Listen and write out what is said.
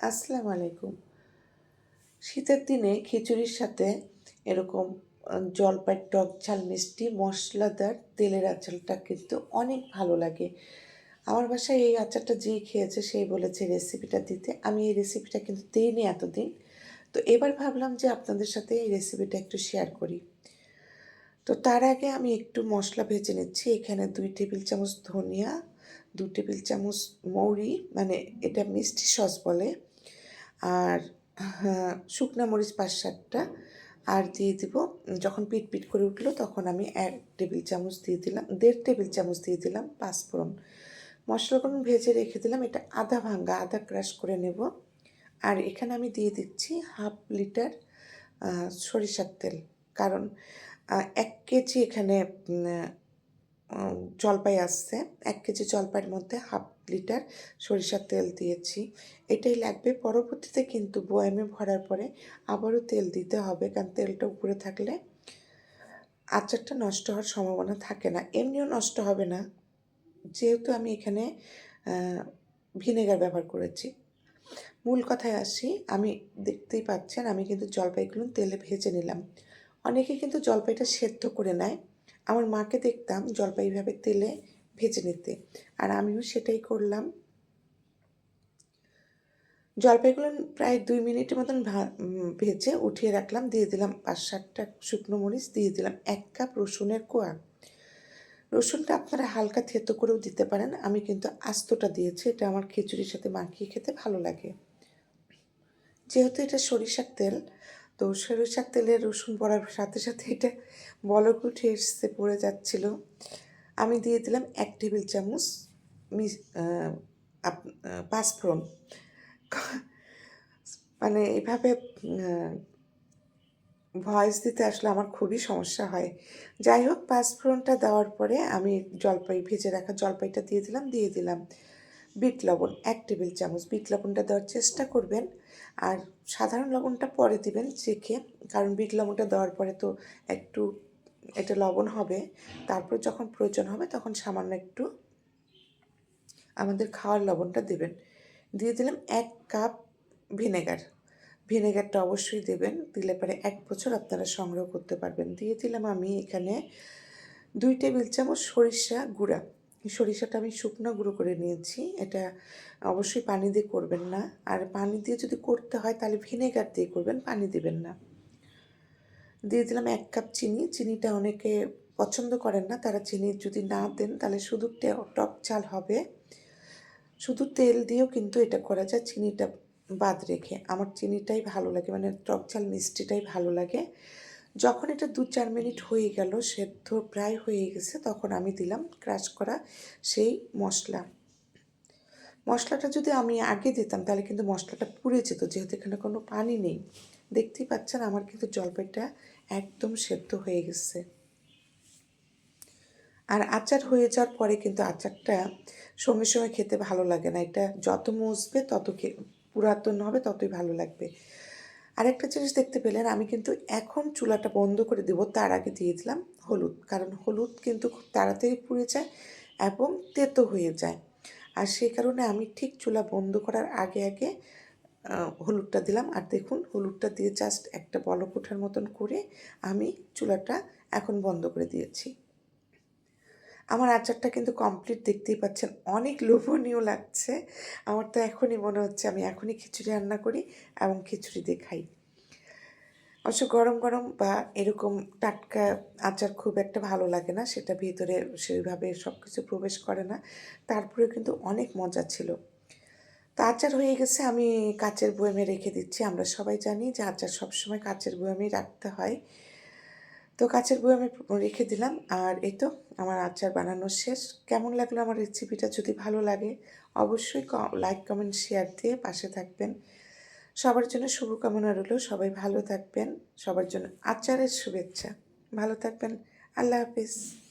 আসসালামু আলাইকুম। শীতের দিনে খিচুড়ির সাথে এরকম জলপাই টক ঝাল, মিষ্টি, মশলাদার তেলের আচারটা কিন্তু অনেক ভালো লাগে। আমার বাসায় এই আচারটা যেই খেয়েছে, সেই বলেছে রেসিপিটা দিতে। আমি এই রেসিপিটা কিন্তু দিইনি এতদিন। তো এবার ভাবলাম যে আপনাদের সাথে এই রেসিপিটা একটু শেয়ার করি। তো তার আগে আমি একটু মশলা ভেজে নিচ্ছি। এখানে দুই টেবিল চামচ ধনিয়া দু টেবিল চামচ মৌরি মানে এটা মিষ্টি সস বলে। আর হ্যাঁ, শুকনো মরিচ পাঁচ সাতটা। আর দিয়ে দিব যখন পিট পিট করে উঠল তখন আমি এক টেবিল চামচ দিয়ে দিলাম দেড় টেবিল চামচ দিয়ে দিলাম পাঁচফোড়ন। মশলাগুলো ভেজে রেখে দিলাম এটা আধা ভাঙ্গা আধা ক্রাশ করে নেব। আর এখানে আমি দিয়ে দিচ্ছি হাফ লিটার সরিষার তেল। কারণ এক কেজি এখানে জলপাই আসছে। এক কেজি জলপাইয়ের মধ্যে হাফ লিটার সরিষার তেল দিয়েছি। এটাই লাগবে। পরবর্তীতে কিন্তু বয়ামে ভরার পরে আবারও তেল দিতে হবে, কারণ তেলটা উপরে থাকলে আচারটা নষ্ট হওয়ার সম্ভাবনা থাকে না। এমনিও নষ্ট হবে না। যেহেতু আমি এখানে ভিনেগার ব্যবহার করেছি। মূল কথায় আসি, আমি দেখতেই পাচ্ছেন, আমি কিন্তু জলপাইগুলো তেলে ভেজে নিলাম। অনেকে কিন্তু জলপাইটা সেদ্ধ করে নেয়। আমার মাকে দেখতাম জলপাইভাবে তেলে ভেজে নিতে। আর আমিও সেটাই করলাম। জলপাইগুলো প্রায় দুই মিনিটের মতন ভেজে উঠিয়ে রাখলাম। দিয়ে দিলাম পাঁচ সাতটা শুকনো মরিচ, দিয়ে দিলাম এক কাপ রসুনের কোয়া। রসুনটা আপনারা হালকা থেতো করেও দিতে পারেন। আমি কিন্তু আস্তটা দিয়েছি, এটা আমার খিচুড়ির সাথে মাখিয়ে খেতে ভালো লাগে। যেহেতু এটা সরিষার তেল তো সরিষার তেলে রসুন পড়ার সাথে সাথে এটা বলক উঠে এসছে, পড়ে যাচ্ছিল। আমি দিয়ে দিলাম এক টেবিল চামচ মিস পাঁচফোড়ন। মানে এভাবে ভয়েস দিতে আসলে আমার খুবই সমস্যা হয়। যাই হোক, পাঁচফোড়নটা দেওয়ার পরে আমি জলপাই, ভেজে রাখা জলপাইটা দিয়ে দিলাম দিয়ে দিলাম। বিট লবণ, এক টেবিল চামচ বিট লবণটা দেওয়ার চেষ্টা করবেন। আর সাধারণ লবণটা পরে দিবেন চেখে, কারণ বিট লবণটা দেওয়ার পরে তো একটু এটা লবণ হবে। তারপর যখন প্রয়োজন হবে তখন সামান্য একটু আমাদের খাওয়ার লবণটা দেবেন। দিয়ে দিলাম এক কাপ ভিনেগার। ভিনেগারটা অবশ্যই দেবেন, দিলে পরে এক বছর আপনারা সংগ্রহ করতে পারবেন। দিয়ে দিলাম আমি এখানে দুই টেবিল চামচ সরিষা গুঁড়া। সরিষাটা আমি শুকনো গুঁড়ো করে নিয়েছি। এটা অবশ্যই পানি দিয়ে করবেন না। আর পানি দিয়ে যদি করতে হয়, তাহলে ভিনেগার দিয়ে করবেন, পানি দিবেন না। দিয়ে দিলাম এক কাপ চিনি। চিনিটা অনেকে পছন্দ করেন না। তারা চিনি যদি না দেন, তাহলে শুধু টক চাল হবে। শুধু তেল দিয়েও কিন্তু এটা করা যায়। চিনিটা বাদ রেখে। আমার চিনিটাই ভালো লাগে। মানে টক চাল মিষ্টিটাই ভালো লাগে। যখন এটা দু চার মিনিট হয়ে গেল, সেদ্ধ প্রায় হয়ে গেছে, তখন আমি দিলাম ক্রাশ করা সেই মশলা। মশলাটা যদি আমি আগে দিতাম, তাহলে কিন্তু মশলাটা পুড়ে যেত, যেহেতু এখানে কোনো পানি নেই। দেখতেই পাচ্ছেন আমার কিন্তু জলপাইটা একদম সেদ্ধ হয়ে গেছে। আর আচার হয়ে যাওয়ার পরে কিন্তু আচারটা সঙ্গে সঙ্গে খেতে ভালো লাগে না। এটা যত মুছবে তত পুরাতন হবে, ততই ভালো লাগবে। আরেকটা জিনিস দেখতে পেলেন, আমি কিন্তু এখন চুলাটা বন্ধ করে দেব, তার আগে দিয়ে দিলাম হলুদ। কারণ হলুদ কিন্তু খুব তাড়াতাড়ি পুড়ে যায় এবং তেতো হয়ে যায়। আর সেই কারণে আমি ঠিক চুলা বন্ধ করার আগে আগে হলুদটা দিলাম। আর দেখুন, হলুদটা দিয়ে জাস্ট একটা বলক ওঠার মতন করে আমি চুলাটা এখন বন্ধ করে দিয়েছি। আমার আচারটা কিন্তু কমপ্লিট দেখতেই পাচ্ছেন, অনেক লোভনীয় লাগছে। আমার তো এখনই মনে হচ্ছে আমি এখনই খিচুড়ি রান্না করি এবং খিচুড়ি দিয়ে খাই। অবশ্য গরম গরম বা এরকম টাটকা আচার খুব একটা ভালো লাগে না, সেটা ভিতরে সেইভাবে সব কিছু প্রবেশ করে না। তারপরেও কিন্তু অনেক মজা ছিল। তো আচার হয়ে গেছে, আমি কাচের বয়ামে রেখে দিচ্ছি। আমরা সবাই জানি যে আচার সবসময় কাচের বয়ামেই রাখতে হয়। তো কাচের আমি রেখে দিলাম। আর এই তো আমার আচার বানানো শেষ। কেমন লাগল আমার রেসিপিটা যদি ভালো লাগে, অবশ্যই লাইক কমেন্ট শেয়ার দিয়ে পাশে থাকবেন। সবার জন্য শুভকামনা রইল। সবাই ভালো থাকবেন। সবার জন্য আচারের শুভেচ্ছা। ভালো থাকবেন। আল্লাহ হাফিজ।